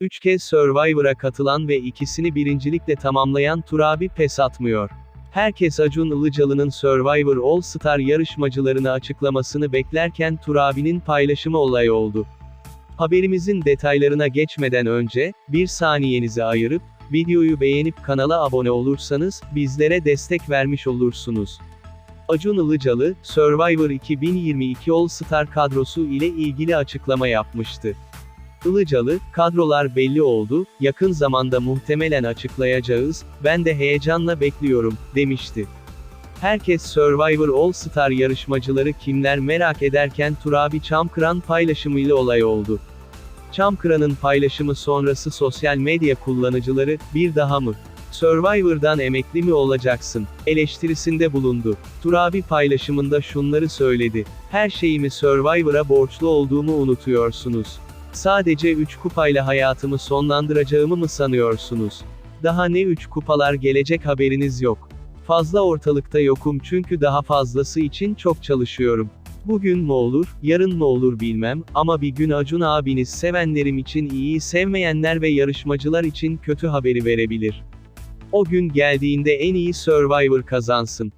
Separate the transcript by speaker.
Speaker 1: Üç kez Survivor'a katılan ve ikisini birincilikle tamamlayan Turabi pes atmıyor. Herkes Acun Ilıcalı'nın Survivor All Star yarışmacılarını açıklamasını beklerken Turabi'nin paylaşımı olay oldu. Haberimizin detaylarına geçmeden önce, bir saniyenizi ayırıp, videoyu beğenip kanala abone olursanız, bizlere destek vermiş olursunuz. Acun Ilıcalı, Survivor 2022 All Star kadrosu ile ilgili açıklama yapmıştı. Ilıcalı, kadrolar belli oldu, yakın zamanda muhtemelen açıklayacağız, ben de heyecanla bekliyorum, demişti. Herkes Survivor All Star yarışmacıları kimler merak ederken Turabi Çamkıran paylaşımıyla olay oldu. Çamkıran'ın paylaşımı sonrası sosyal medya kullanıcıları, bir daha mı? Survivor'dan emekli mi olacaksın? eleştirisinde bulundu. Turabi paylaşımında şunları söyledi. Her şeyimi Survivor'a borçlu olduğumu unutuyorsunuz. Sadece 3 kupayla hayatımı sonlandıracağımı mı sanıyorsunuz? Daha ne 3 kupalar gelecek haberiniz yok. Fazla ortalıkta yokum çünkü daha fazlası için çok çalışıyorum. Bugün mü olur, yarın mı olur bilmem, ama bir gün Acun abiniz sevenlerim için iyiyi sevmeyenler ve yarışmacılar için kötü haberi verebilir. O gün geldiğinde en iyi Survivor kazansın.